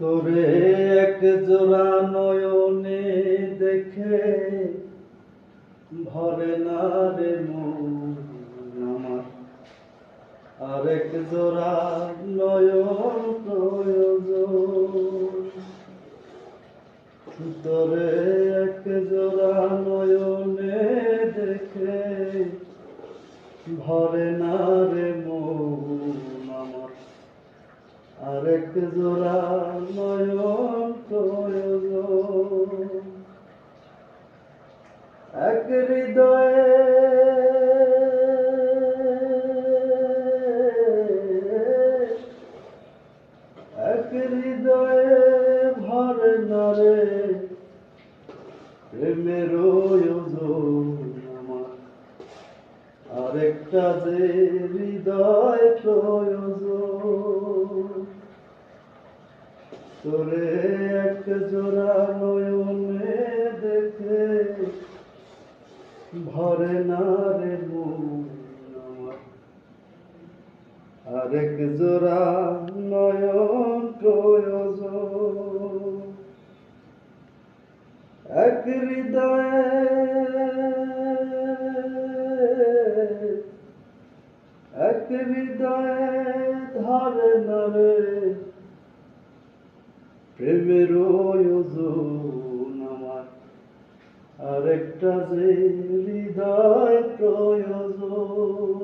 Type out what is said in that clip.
তোরে এক জোড়া নয়নে দেখে ভরে না রে আমার। আরেক জোড়া নয়ন প্রয়োজন। তোরে এক জোড়া নয়নে দেখে ভরে না রে আমার আরেক জোড়া নয়ন প্রয়োজন এক হৃদয়ে এক হৃদয়ে ভরে না রে প্রেমের আরেকটা যে হৃদয় প্রয়োজন তোরে এক জোড়া নয়নে দেখে ভরে না রে আরেক জোড়া নয়ন প্রয়োজন। এক হৃদয়ে এক হৃদয়ে ধরে না রে প্রেমের আমার। আরেকটা যে হৃদয় প্রয়োজন।